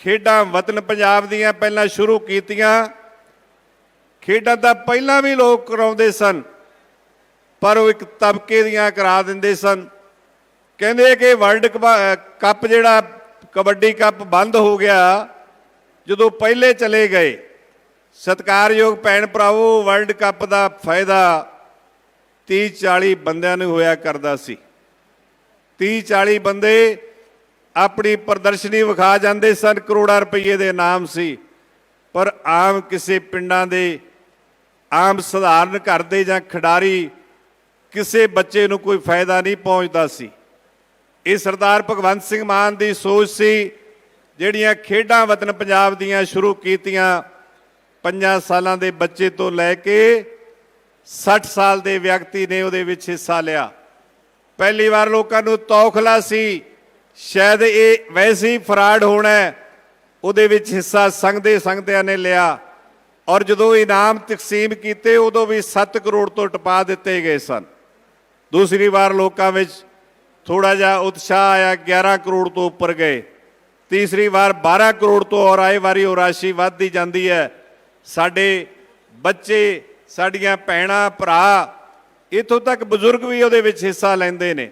ਖੇਡਾਂ ਵਤਨ ਪੰਜਾਬ ਦੀਆਂ ਪਹਿਲਾਂ ਸ਼ੁਰੂ ਕੀਤੀਆਂ। ਖੇਡਾਂ ਤਾਂ ਪਹਿਲਾਂ ਵੀ ਲੋਕ ਕਰਾਉਂਦੇ ਸਨ, ਪਰ ਉਹ ਇੱਕ ਤਬਕੇ ਦੀਆਂ ਕਰਾ ਦਿੰਦੇ ਸਨ। ਕਹਿੰਦੇ ਕਿ ਵਰਲਡ ਕਪ- ਕੱਪ ਜਿਹੜਾ ਕਬੱਡੀ ਕੱਪ ਬੰਦ ਹੋ ਗਿਆ, ਜਦੋਂ ਪਹਿਲੇ ਚਲੇ ਗਏ। ਸਤਿਕਾਰਯੋਗ ਭੈਣ ਭਰਾਵੋ, ਵਰਲਡ ਕੱਪ ਦਾ ਫਾਇਦਾ 30 40 ਬੰਦਿਆਂ ਨੂੰ ਹੋਇਆ ਕਰਦਾ ਸੀ। 30 40 ਬੰਦੇ ਆਪਣੀ ਪ੍ਰਦਰਸ਼ਨੀ ਵਿਖਾ ਜਾਂਦੇ ਸਨ, ਕਰੋੜਾਂ ਰੁਪਏ ਦੇ ਇਨਾਮ ਸੀ। ਪਰ ਆਮ ਕਿਸੇ ਪਿੰਡਾਂ ਦੇ, ਆਮ ਸਧਾਰਨ ਘਰ ਦੇ ਜਾਂ ਖਿਡਾਰੀ ਕਿਸੇ ਬੱਚੇ ਨੂੰ ਕੋਈ ਫਾਇਦਾ ਨਹੀਂ ਪਹੁੰਚਦਾ ਸੀ। ਇਹ ਸਰਦਾਰ ਭਗਵੰਤ ਸਿੰਘ ਮਾਨ ਦੀ ਸੋਚ ਸੀ, ਜਿਹੜੀਆਂ ਖੇਡਾਂ ਵਤਨ ਪੰਜਾਬ ਦੀਆਂ ਸ਼ੁਰੂ ਕੀਤੀਆਂ ਪੰਜਾਂ ਸਾਲਾਂ ਦੇ ਬੱਚੇ ਤੋਂ ਲੈ ਕੇ 60 ਸਾਲ ਦੇ ਵਿਅਕਤੀ ਨੇ ਉਹਦੇ ਵਿੱਚ ਹਿੱਸਾ ਲਿਆ। ਪਹਿਲੀ ਵਾਰ ਲੋਕਾਂ ਨੂੰ ਤੌਖਲਾ ਸੀ ਸ਼ਾਇਦ ਇਹ ਵੈਸੇ ਹੀ ਫਰਾਡ ਹੋਣਾ ਉਹਦੇ ਵਿੱਚ ਹਿੱਸਾ ਸੰਗਦੇ ਸੰਗਦਿਆਂ ਨੇ ਲਿਆ। ਔਰ ਜਦੋਂ ਇਨਾਮ ਤਕਸੀਮ ਕੀਤੇ, ਉਦੋਂ ਵੀ 7 ਕਰੋੜ ਤੋਂ ਟਪਾ ਦਿੱਤੇ ਗਏ ਸਨ। ਦੂਸਰੀ ਵਾਰ ਲੋਕਾਂ ਵਿੱਚ ਥੋੜਾ ਜਿਹਾ ਉਤਸ਼ਾਹ ਆਇਆ 11 ਕਰੋੜ ਤੋਂ ਉੱਪਰ ਗਏ। ਤੀਸਰੀ ਵਾਰ 12 ਕਰੋੜ ਤੋਂ ਔਰ ਆਏ ਵਾਰੀ ਉਹ ਰਾਸ਼ੀ ਵੱਧਦੀ ਜਾਂਦੀ ਹੈ। ਸਾਡੇ ਬੱਚੇ, ਸਾਡੀਆਂ ਭੈਣਾਂ, ਭਰਾ, ਇਥੋਂ ਤੱਕ ਬਜ਼ੁਰਗ ਵੀ ਉਹਦੇ ਵਿੱਚ ਹਿੱਸਾ ਲੈਂਦੇ ਨੇ।